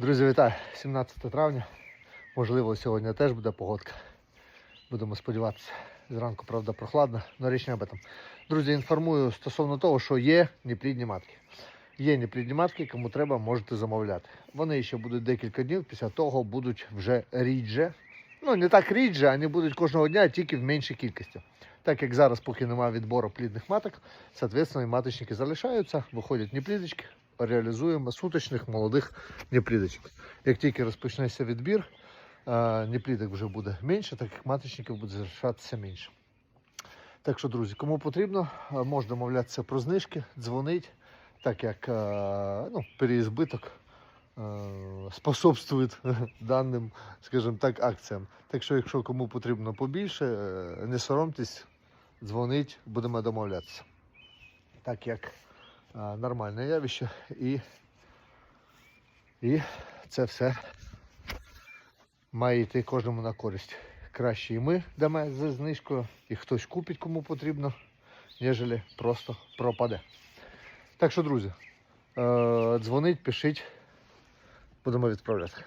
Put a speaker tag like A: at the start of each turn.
A: Друзі, вітаю! 17 травня. Можливо, сьогодні теж буде погодка. Будемо сподіватися. Зранку, правда, прохладно, але річ не об этом. Друзі, інформую стосовно того, що є неплідні матки. Є неплідні матки, кому треба, можете замовляти. Вони ще будуть декілька днів, після того будуть вже рідже. Ну, не так рідже, вони будуть кожного дня, тільки в меншій кількості. Так як зараз, поки немає відбору плідних маток, соответственно, і маточники залишаються, виходять неплідочки, реалізуємо суточних молодих неплідочок. Як тільки розпочнеться відбір, неплідок вже буде менше, так як маточників буде залишатися менше. Так що, друзі, кому потрібно, можна домовлятися про знижки, дзвонить, так як ну, переізбиток способствує даним, скажімо так, акціям. Так що, якщо кому потрібно побільше, е, не соромтесь, дзвонить, будемо домовлятися. Так як нормальне явище і, і це все має йти кожному на користь. Краще і ми дамо за знижкою, і хтось купить кому потрібно, ніж просто пропаде. Так що, друзі, е, дзвонить, пишіть, будемо відправляти.